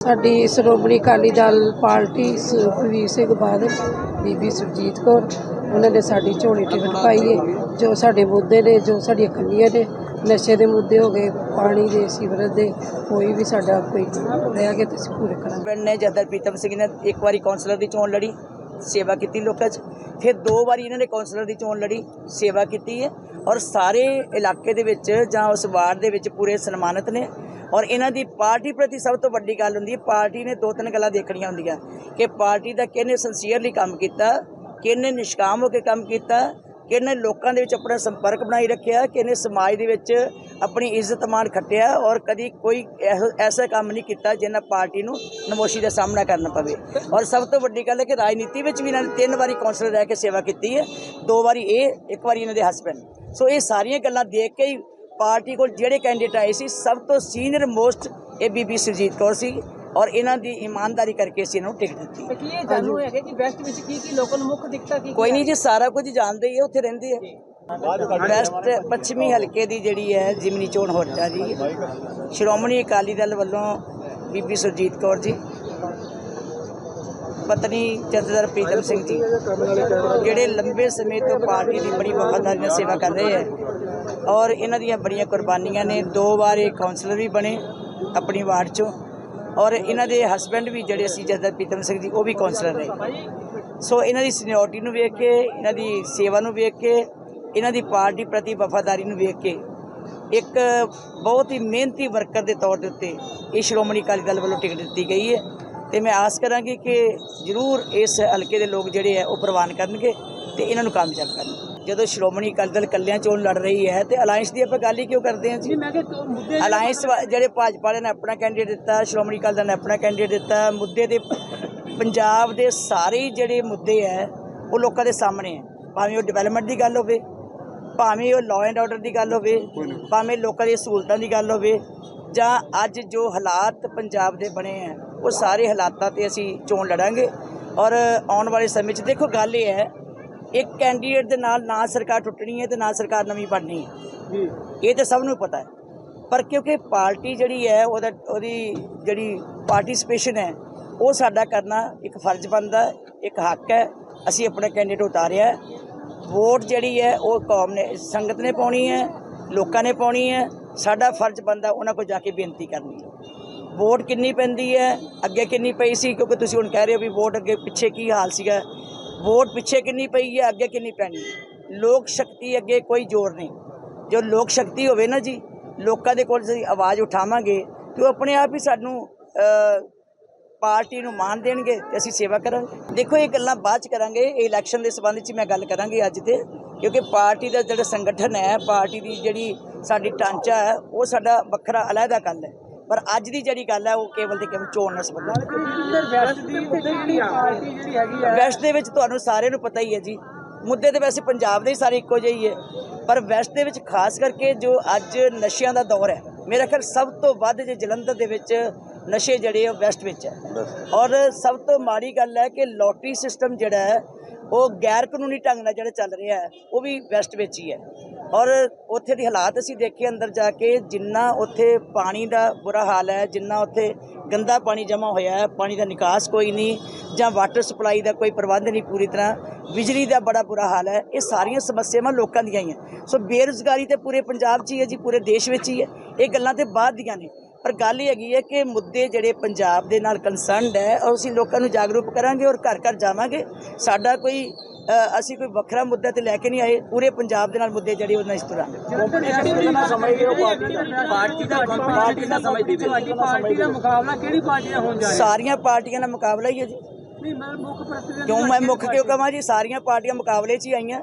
ਸਾਡੀ ਸ਼੍ਰੋਮਣੀ ਅਕਾਲੀ ਦਲ ਪਾਰਟੀ ਸੁਖਬੀਰ ਸਿੰਘ ਬਾਦਲ, ਬੀਬੀ ਸੁਰਜੀਤ ਕੌਰ, ਉਹਨਾਂ ਨੇ ਸਾਡੀ ਝੋਲੀ ਟਿਕਟ ਪਾਈ ਹੈ ਜੋ ਸਾਡੇ ਮੁੱਦੇ ਨੇ, ਜੋ ਸਾਡੀਆਂ ਕਮੀਆਂ ਨੇ, ਨਸ਼ੇ ਦੇ ਮੁੱਦੇ ਹੋ ਗਏ, ਪਾਣੀ ਦੇ, ਸੀਵਰੇਜ ਦੇ, ਕੋਈ ਵੀ ਸਾਡਾ ਕੋਈ ਰਹਿ ਗਿਆ ਤੇ ਅਸੀਂ ਪੂਰੇ ਕਰਾਂਗੇ। ਪਿੰਡ ਨੇ ਜਦਰ ਪ੍ਰੀਤਮ ਸਿੰਘ ਨੇ ਇੱਕ ਵਾਰੀ ਕੌਂਸਲਰ ਦੀ ਚੋਣ ਲੜੀ, ਸੇਵਾ ਕੀਤੀ ਲੋਕਾਂ 'ਚ। ਫਿਰ ਦੋ ਵਾਰੀ ਇਹਨਾਂ ਨੇ ਕੌਂਸਲਰ ਦੀ ਚੋਣ ਲੜੀ, ਸੇਵਾ ਕੀਤੀ ਹੈ ਔਰ ਸਾਰੇ ਇਲਾਕੇ ਦੇ ਵਿੱਚ ਜਾਂ ਉਸ ਵਾਰਡ ਦੇ ਵਿੱਚ ਪੂਰੇ ਸਨਮਾਨਿਤ ਨੇ। ਔਰ ਇਹਨਾਂ ਦੀ ਪਾਰਟੀ ਪ੍ਰਤੀ ਸਭ ਤੋਂ ਵੱਡੀ ਗੱਲ ਹੁੰਦੀ ਹੈ, ਪਾਰਟੀ ਨੇ ਦੋ ਤਿੰਨ ਗੱਲਾਂ ਦੇਖਣੀਆਂ ਹੁੰਦੀਆਂ। ਕਿ ਪਾਰਟੀ ਦਾ ਕਿਹਨੇ ਸਿੰਸੀਅਰਲੀ ਕੰਮ ਕੀਤਾ, ਕਿਹਨੇ ਨਿਸ਼ਕਾਮ ਹੋ ਕੇ ਕੰਮ ਕੀਤਾ ਕਿ ਇਹਨੇ ਲੋਕਾਂ ਦੇ ਵਿੱਚ ਆਪਣਾ ਸੰਪਰਕ ਬਣਾਈ ਰੱਖਿਆ, ਕਿ ਇਹਨੇ ਸਮਾਜ ਦੇ ਵਿੱਚ ਆਪਣੀ ਇੱਜ਼ਤ ਮਾਣ ਖੱਟਿਆ ਔਰ ਕਦੀ ਕੋਈ ਐਸਾ ਕੰਮ ਨਹੀਂ ਕੀਤਾ ਜਿਹਨਾਂ ਪਾਰਟੀ ਨੂੰ ਨਮੋਸ਼ੀ ਦਾ ਸਾਹਮਣਾ ਕਰਨਾ ਪਵੇ। ਔਰ ਸਭ ਤੋਂ ਵੱਡੀ ਗੱਲ ਹੈ ਕਿ ਰਾਜਨੀਤੀ ਵਿੱਚ ਵੀ ਇਹਨਾਂ ਨੇ ਤਿੰਨ ਵਾਰੀ ਕੌਂਸਲਰ ਰਹਿ ਕੇ ਸੇਵਾ ਕੀਤੀ ਹੈ। ਦੋ ਵਾਰੀ ਇਹ, ਇੱਕ ਵਾਰੀ ਇਹਨਾਂ ਦੇ ਹਸਬੰਡ। ਸੋ ਇਹ ਸਾਰੀਆਂ ਗੱਲਾਂ ਦੇਖ ਕੇ ਹੀ ਪਾਰਟੀ ਕੋਲ ਜਿਹੜੇ ਕੈਂਡੀਡੇਟ ਆਏ ਸੀ, ਸਭ ਤੋਂ ਸੀਨੀਅਰ ਮੋਸਟ ਇਹ ਬੀਬੀ ਸੁਰਜੀਤ ਕੌਰ ਸੀ। ਔਰ ਇਹਨਾਂ ਦੀ ਇਮਾਨਦਾਰੀ ਕਰਕੇ ਅਸੀਂ ਇਹਨਾਂ ਨੂੰ ਟਿਕਟ ਦਿੱਤੀ। ਤੇ ਕੀ ਇਹ ਜਾਣੂ ਹੈਗੇ ਕਿ ਵੈਸਟ ਵਿੱਚ ਕੀ ਕੀ ਲੋਕਾਂ ਨੂੰ ਮੁੱਖ ਦਿੱਕਤਾਂ ਕੀ ਕੋਈ ਨਹੀਂ ਜੀ ਸਾਰਾ ਕੁਝ ਜਾਣਦੇ ਹੀ ਆ ਉੱਥੇ ਰਹਿੰਦੇ ਆ। ਵੈਸਟ ਪੱਛਮੀ ਹਲਕੇ ਦੀ ਜਿਹੜੀ ਹੈ ਜਿਮਨੀ ਚੋਣ ਹੋ ਰਹੀ ਜੀ ਸ਼੍ਰੋਮਣੀ ਅਕਾਲੀ ਦਲ ਵੱਲੋਂ ਬੀਬੀ ਸੁਰਜੀਤ ਕੌਰ ਜੀ ਪਤਨੀ ਜਥੇਦਾਰ ਪ੍ਰੀਤਮ ਸਿੰਘ ਜੀ ਜਿਹੜੇ ਲੰਬੇ ਸਮੇਂ ਤੋਂ ਪਾਰਟੀ ਦੀ ਬੜੀ ਵਫਾਦਾਰੀ ਨਾਲ ਸੇਵਾ ਕਰ ਰਹੇ ਹੈ ਔਰ ਇਹਨਾਂ ਦੀਆਂ ਬੜੀਆਂ ਕੁਰਬਾਨੀਆਂ ਨੇ। ਦੋ ਵਾਰ ਇਹ ਕਾਉਂਸਲਰ ਵੀ ਬਣੇ ਆਪਣੀ ਵਾਰਡ ਚੋਂ। ਔਰ ਇਹਨਾਂ ਦੇ ਹਸਬੰਡ ਵੀ ਜਿਹੜੇ ਸੀ ਜਥੇਦਾਰ ਪ੍ਰੀਤਮ ਸਿੰਘ ਜੀ, ਉਹ ਵੀ ਕਾਉਂਸਲਰ ਰਹੇ ਸੋ ਇਹਨਾਂ ਦੀ ਸੀਨੀਅਰਟੀ ਨੂੰ ਵੇਖ ਕੇ, ਇਹਨਾਂ ਦੀ ਸੇਵਾ ਨੂੰ ਵੇਖ ਕੇ, ਇਹਨਾਂ ਦੀ ਪਾਰਟੀ ਪ੍ਰਤੀ ਵਫਾਦਾਰੀ ਨੂੰ ਵੇਖ ਕੇ, ਇੱਕ ਬਹੁਤ ਹੀ ਮਿਹਨਤੀ ਵਰਕਰ ਦੇ ਤੌਰ ਦੇ ਉੱਤੇ ਇਹ ਸ਼੍ਰੋਮਣੀ ਅਕਾਲੀ ਦਲ ਵੱਲੋਂ ਟਿਕਟ ਦਿੱਤੀ ਗਈ ਹੈ। ਤੇ ਮੈਂ ਆਸ ਕਰਾਂਗੀ ਕਿ ਜ਼ਰੂਰ ਇਸ ਹਲਕੇ ਦੇ ਲੋਕ ਜਿਹੜੇ ਆ ਉਹ ਪ੍ਰਵਾਨ ਕਰਨਗੇ ਤੇ ਇਹਨਾਂ ਨੂੰ ਕਾਮਯਾਬ ਕਰਨਗੇ। ਜਦੋਂ ਸ਼੍ਰੋਮਣੀ ਅਕਾਲੀ ਦਲ ਕੱਲਿਆਂ ਚੋਣ ਲੜ ਰਹੀ ਹੈ ਤੇ ਅਲਾਈਅੰਸ ਦੀ ਆਪਾਂ ਗੱਲ ਹੀ ਕਿਉਂ ਕਰਦੇ ਹਾਂ ਜੀ? ਮੈਂ ਕਿ ਦੋ ਮੁੱਦੇ ਅਲਾਈਅੰਸ ਵਾ- ਜਿਹੜੇ ਭਾਜਪਾ ਵਾਲਿਆਂ ਨੇ ਆਪਣਾ ਕੈਂਡੀਡੇਟ ਦਿੱਤਾ ਸ਼੍ਰੋਮਣੀ ਅਕਾਲੀ ਦਲ ਨੇ ਆਪਣਾ ਕੈਂਡੀਡੇਟ ਦਿੱਤਾ ਮੁੱਦੇ ਦੇ ਪੰਜਾਬ ਦੇ ਸਾਰੇ ਜਿਹੜੇ ਮੁੱਦੇ ਹੈ ਉਹ ਲੋਕਾਂ ਦੇ ਸਾਹਮਣੇ ਹੈ। ਭਾਵੇਂ ਉਹ ਡਿਵੈਲਪਮੈਂਟ ਦੀ ਗੱਲ ਹੋਵੇ ਭਾਵੇਂ ਉਹ ਲਾਅ ਐਂਡ ਆਰਡਰ ਦੀ ਗੱਲ ਹੋਵੇ ਭਾਵੇਂ ਲੋਕਾਂ ਦੀਆਂ ਸਹੂਲਤਾਂ ਦੀ ਗੱਲ ਹੋਵੇ ਜਾਂ ਅੱਜ ਜੋ ਹਾਲਾਤ ਪੰਜਾਬ ਦੇ ਬਣੇ ਹੈ ਉਹ ਸਾਰੇ ਹਾਲਾਤਾਂ ਤੇ ਅਸੀਂ ਚੋਣ ਲੜਾਂਗੇ। ਔਰ ਆਉਣ ਵਾਲੇ ਸਮੇਂ 'ਚ ਦੇਖੋ ਗੱਲ ਇਹ ਹੈ ਇੱਕ ਕੈਂਡੀਡੇਟ ਦੇ ਨਾਲ ਨਾ ਸਰਕਾਰ ਟੁੱਟਣੀ ਹੈ ਤੇ ਨਾ ਸਰਕਾਰ ਨਵੀਂ ਬਣਨੀ ਹੈ। ਇਹ ਤਾਂ ਸਭ ਨੂੰ ਪਤਾ ਹੈ। ਪਰ ਕਿਉਂਕਿ ਪਾਰਟੀ ਜਿਹੜੀ ਹੈ ਉਹਦਾ ਉਹਦੀ ਜਿਹੜੀ ਪਾਰਟਿਸਿਪੇਸ਼ਨ ਹੈ ਉਹ ਸਾਡਾ ਕਰਨਾ ਇੱਕ ਫਰਜ਼ ਬਣਦਾ ਹੈ, ਇੱਕ ਹੱਕ ਹੈ। ਅਸੀਂ ਆਪਣਾ ਕੈਂਡੀਡੇਟ ਉਤਾਰਿਆ ਹੈ। ਵੋਟ ਜਿਹੜੀ ਹੈ ਉਹ ਕੌਮ ਨੇ ਸੰਗਤ ਨੇ ਪਾਉਣੀ ਹੈ ਲੋਕਾਂ ਨੇ ਪਾਉਣੀ ਹੈ। ਸਾਡਾ ਫਰਜ਼ ਬਣਦਾ ਉਹਨਾਂ ਕੋਲ ਜਾ ਕੇ ਬੇਨਤੀ ਕਰਨੀ ਹੈ। ਵੋਟ ਕਿੰਨੀ ਪੈਂਦੀ ਹੈ ਅੱਗੇ ਕਿੰਨੀ ਪਈ ਸੀ? ਕਿਉਂਕਿ ਤੁਸੀਂ ਹੁਣ ਕਹਿ ਰਹੇ ਹੋ ਵੀ ਵੋਟ ਅੱਗੇ ਪਿੱਛੇ ਕੀ ਹਾਲ ਸੀਗਾ। ਵੋਟ ਪਿੱਛੇ ਕਿੰਨੀ ਪਈ ਹੈ, ਅੱਗੇ ਕਿੰਨੀ ਪੈਣੀ ਲੋਕ ਸ਼ਕਤੀ ਅੱਗੇ ਕੋਈ ਜ਼ੋਰ ਨਹੀਂ। ਜੋ ਲੋਕ ਸ਼ਕਤੀ ਹੋਵੇ ਨਾ ਜੀ, ਲੋਕਾਂ ਦੇ ਕੋਲ ਅਸੀਂ ਆਵਾਜ਼ ਉਠਾਵਾਂਗੇ ਤੇ ਉਹ ਆਪਣੇ ਆਪ ਹੀ ਸਾਨੂੰ ਪਾਰਟੀ ਨੂੰ ਮਾਨ ਦੇਣਗੇ ਤੇ ਅਸੀਂ ਸੇਵਾ ਕਰਾਂਗੇ। ਦੇਖੋ, ਇਹ ਗੱਲਾਂ ਬਾਅਦ ਚ ਕਰਾਂਗੇ, ਇਹ ਇਲੈਕਸ਼ਨ ਦੇ ਸੰਬੰਧ ਚ ਮੈਂ ਗੱਲ ਕਰਾਂਗੀ ਅੱਜ ਤੇ, ਕਿਉਂਕਿ ਪਾਰਟੀ ਦਾ ਜਿਹੜਾ ਸੰਗਠਨ ਹੈ, ਪਾਰਟੀ ਦੀ ਜਿਹੜੀ ਸਾਡੀ ਢਾਂਚਾ ਹੈ, ਉਹ ਸਾਡਾ ਵੱਖਰਾ, ਅਲੱਗਾ ਗੱਲ ਹੈ। ਪਰ ਅੱਜ ਦੀ ਜਿਹੜੀ ਗੱਲ ਹੈ ਉਹ ਕੇਵਲ ਤੇ ਕੇਵਲ ਚੋਣ ਨਾਲ ਸੰਬੰਧਿਤ ਹੈ। ਵੈਸਟ ਦੀ ਤੇ ਜਿਹੜੀ ਪਾਰਟੀ ਜਿਹੜੀ ਹੈਗੀ ਹੈ। ਵੈਸਟ ਦੇ ਵਿੱਚ ਤੁਹਾਨੂੰ ਸਾਰਿਆਂ ਨੂੰ ਪਤਾ ਹੀ ਹੈ ਜੀ। ਮੁੱਦੇ ਤੇ ਵੈਸੇ ਪੰਜਾਬ ਦੇ ਸਾਰੇ ਇੱਕੋ ਜਿਹੇ ਹੀ ਹੈ। ਪਰ ਵੈਸਟ ਦੇ ਵਿੱਚ ਖਾਸ ਕਰਕੇ ਜੋ ਅੱਜ ਨਸ਼ਿਆਂ ਦਾ ਦੌਰ ਹੈ ਮੇਰਾ ਖਿਆਲ ਸਭ ਤੋਂ ਵੱਧ ਜੇ ਜਲੰਧਰ ਦੇ ਵਿੱਚ ਨਸ਼ੇ ਜਿਹੜੇ ਆ ਵੈਸਟ ਵਿੱਚ ਹੈ। ਔਰ ਸਭ ਤੋਂ ਮਾੜੀ ਗੱਲ ਹੈ ਕਿ ਲੋਟਰੀ ਸਿਸਟਮ ਜਿਹੜਾ ਹੈ ਉਹ ਗੈਰ ਕਾਨੂੰਨੀ ਢੰਗ ਨਾਲ ਜਿਹੜਾ ਚੱਲ ਰਿਹਾ ਹੈ ਉਹ ਵੀ ਵੈਸਟ ਵਿੱਚ ਹੀ ਹੈ। ਔਰ ਉੱਥੇ ਦੀ ਹਾਲਾਤ ਅਸੀਂ ਦੇਖੇ ਅੰਦਰ ਜਾ ਕੇ, ਜਿੰਨਾ ਉੱਥੇ ਪਾਣੀ ਦਾ ਬੁਰਾ ਹਾਲ ਹੈ, ਜਿੰਨਾ ਉੱਥੇ ਗੰਦਾ ਪਾਣੀ ਜਮ੍ਹਾਂ ਹੋਇਆ ਹੈ, ਪਾਣੀ ਦਾ ਨਿਕਾਸ ਕੋਈ ਨਹੀਂ ਜਾਂ ਵਾਟਰ ਸਪਲਾਈ ਦਾ ਕੋਈ ਪ੍ਰਬੰਧ ਨਹੀਂ ਪੂਰੀ ਤਰ੍ਹਾਂ, ਬਿਜਲੀ ਦਾ ਬੜਾ ਬੁਰਾ ਹਾਲ ਹੈ, ਇਹ ਸਾਰੀਆਂ ਸਮੱਸਿਆਵਾਂ ਲੋਕਾਂ ਦੀਆਂ ਹੀ ਹੈ। ਸੋ ਬੇਰੁਜ਼ਗਾਰੀ ਤੇ ਪੂਰੇ ਪੰਜਾਬ 'ਚ ਹੀ ਹੈ ਜੀ, ਪੂਰੇ ਦੇਸ਼ ਵਿੱਚ ਹੀ ਹੈ, ਇਹ ਗੱਲਾਂ ਤੇ ਬਾਅਦ ਦੀਆਂ ਨੇ। ਪਰ ਗੱਲ ਇਹ ਹੈਗੀ ਹੈ ਕਿ ਮੁੱਦੇ ਜਿਹੜੇ ਪੰਜਾਬ ਦੇ ਨਾਲ ਕੰਸਰਨਡ ਹੈ ਔਰ ਅਸੀਂ ਲੋਕਾਂ ਨੂੰ ਜਾਗਰੂਕ ਕਰਾਂਗੇ ਔਰ ਘਰ ਘਰ ਜਾਵਾਂਗੇ। ਸਾਡਾ ਕੋਈ ਅਸੀਂ ਕੋਈ ਵੱਖਰਾ ਮੁੱਦਾ ਤੇ ਲੈ ਕੇ ਨਹੀਂ ਆਏ ਪੂਰੇ ਪੰਜਾਬ ਦੇ ਨਾਲ ਮੁੱਦੇ ਜਿਹੜੇ ਉਹਨਾਂ ਇਸ ਤਰ੍ਹਾਂ ਸਾਰੀਆਂ ਪਾਰਟੀਆਂ ਦਾ ਮੁਕਾਬਲਾ ਹੀ ਹੈ ਜੀ। ਨਹੀਂ ਮੈਂ ਮੁੱਖ ਪ੍ਰੈਜ਼ੀਡੈਂਟ ਕਿਉਂ ਮੈਂ ਮੁੱਖ ਕਿਉਂ ਕਹਾਂ ਜੀ? ਸਾਰੀਆਂ ਪਾਰਟੀਆਂ ਮੁਕਾਬਲੇ 'ਚ ਹੀ ਆਈਆਂ।